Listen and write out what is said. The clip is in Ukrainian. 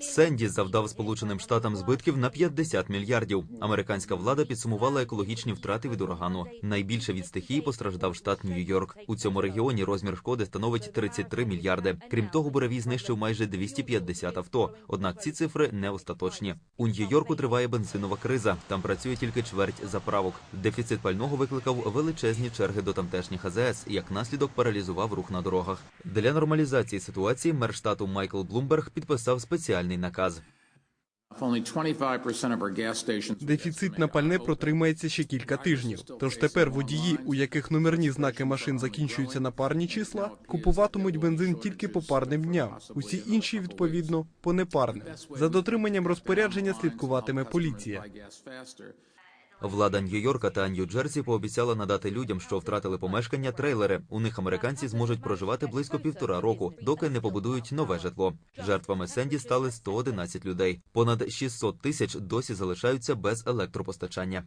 Сенді завдав Сполученим Штатам збитків на 50 мільярдів. Американська влада підсумувала екологічні втрати від урагану. Найбільше від стихії постраждав штат Нью-Йорк. У цьому регіоні розмір шкоди становить 33 мільярди. Крім того, буревій знищив майже 250 авто. Однак ці цифри не остаточні. У Нью-Йорку триває бензинова криза. Там працює тільки чверть заправок. Дефіцит пального викликав величезні черги до тамтешніх АЗС як наслідок паралізував рух на дорогах. Для нормалізації ситуації мер штату Майкл Блумберг підписав спеціальний наказ. Only 25% of our gas stations. Дефіцит на пальне протримається ще кілька тижнів. Тож тепер водії, у яких номерні знаки машин закінчуються на парні числа, купуватимуть бензин тільки по парним дням. Усі інші відповідно по непарним. За дотриманням розпорядження слідкуватиме поліція. Влада Нью-Йорка та Нью-Джерсі пообіцяла надати людям, що втратили помешкання, трейлери. У них американці зможуть проживати близько півтора року, доки не побудують нове житло. Жертвами Сенді стали 111 людей. Понад 600 тисяч досі залишаються без електропостачання.